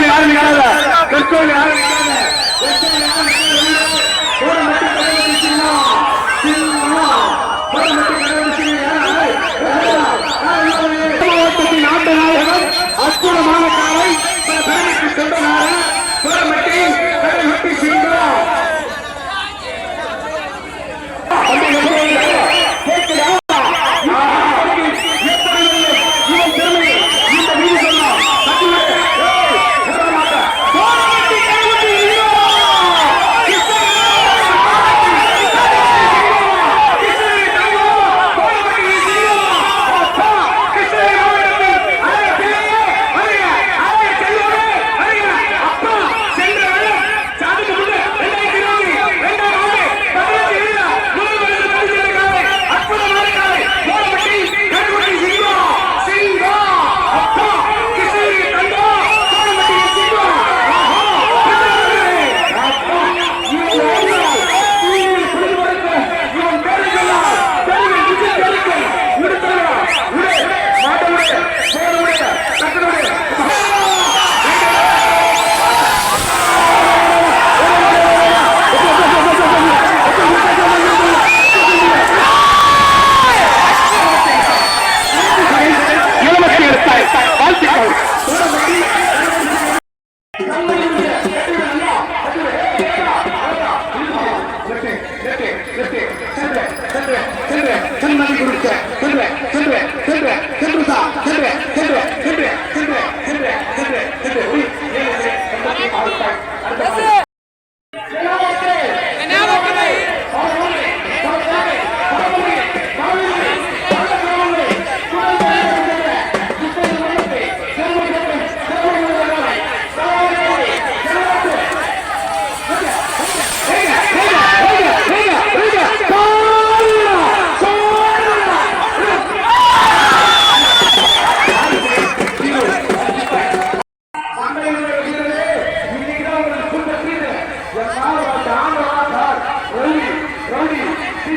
தெற்கோவில் யாரும் காணல. தெற்கோவில் யாரும்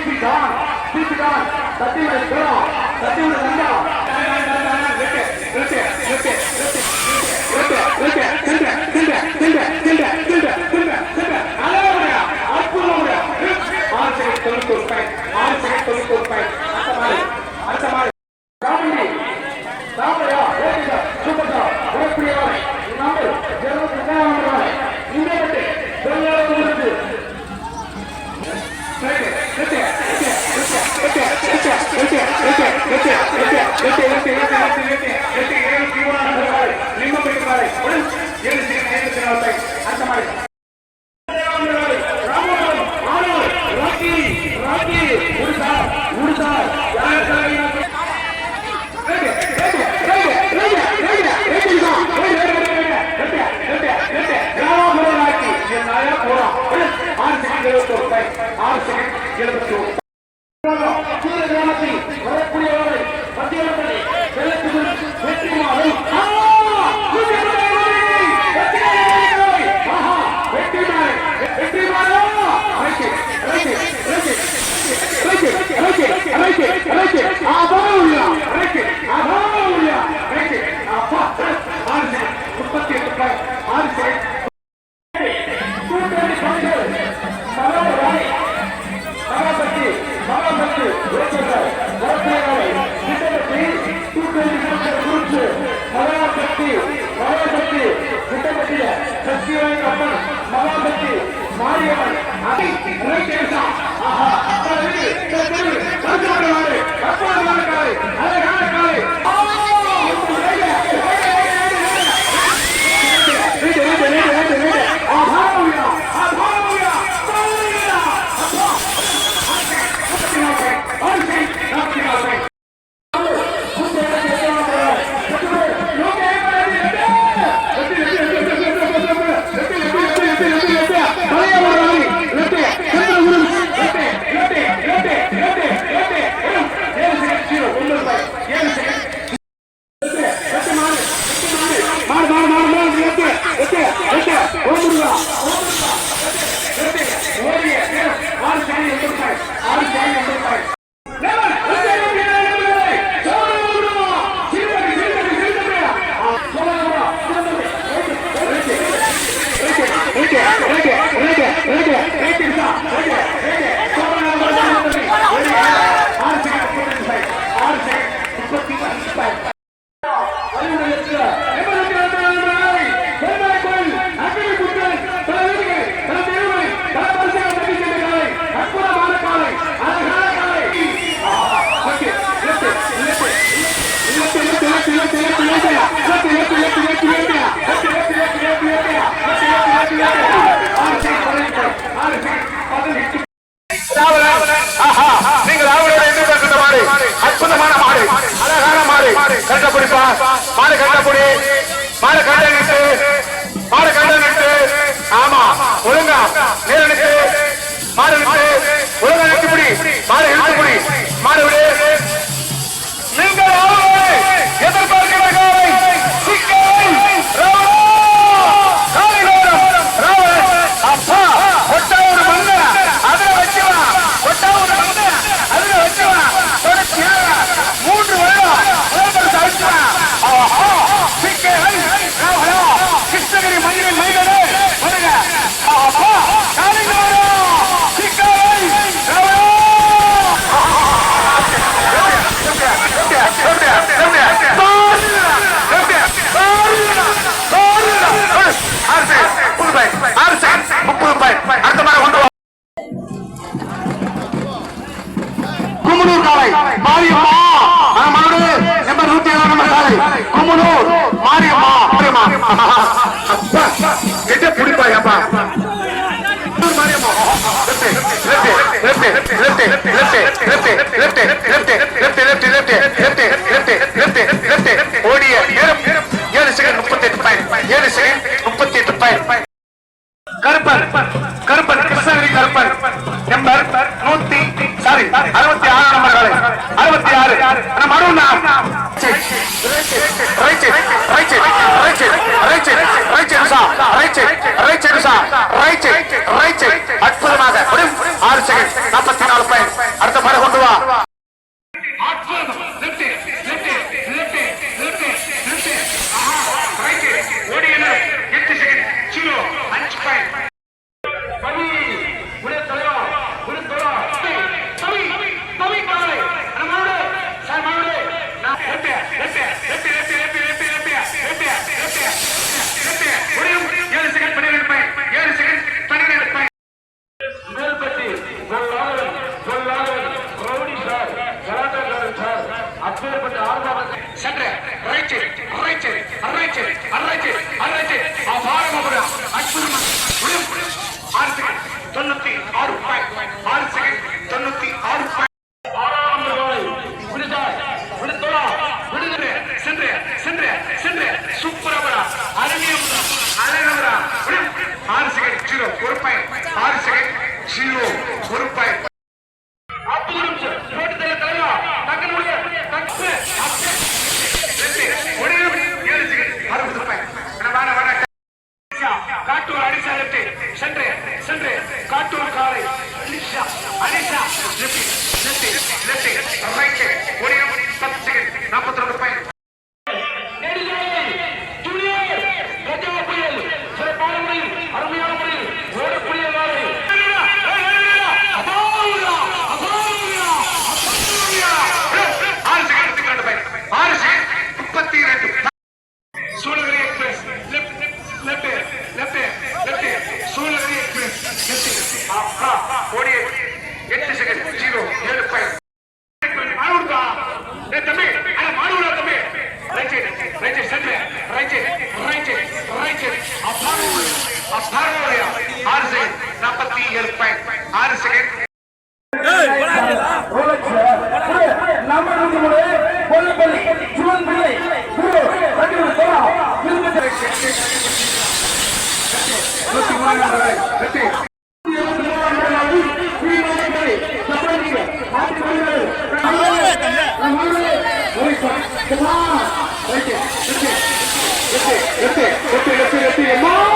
தீபி தான் தீபி தான் தட்டி விட போறா தட்டி விட நந்தா அடுத்த மாதிரி அடுத்த மாதிரி ஒரு சார் ஒரு சார் அனைத்து கட்டப்படிப்பா மாலை கட்டப்படி மாலை கட்ட ஓடிய நேரம் ஏழு செகண்ட் முப்பத்தி எட்டு பாயிண்ட் ஏழு முப்பத்தி எட்டு பாயிண்ட் கருப்பன் கருப்பன் கிருஷ்ணகிரி கருப்பன் நம்பர் நூத்தி சாரி அறுபத்தி ஆறு நம்பர் காலை அறுபத்தி ஆறு நம்ம அறுபது ரைட் ரைட் ரைட் উন্নতি আর উপায় நாற்பத்தி ஏழு பாயிண்ட் ஆறு second Come on! Let's go! Let's go! Let's go! Let's go! Let's go!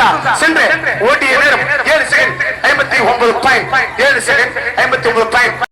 முழுசா சென்று. ஓட்டிய நேரம் ஏழு செகண்ட் ஐம்பத்தி ஒன்பது பாயிண்ட் ஏழு செகண்ட் ஐம்பத்தி ஒன்பது பாயிண்ட்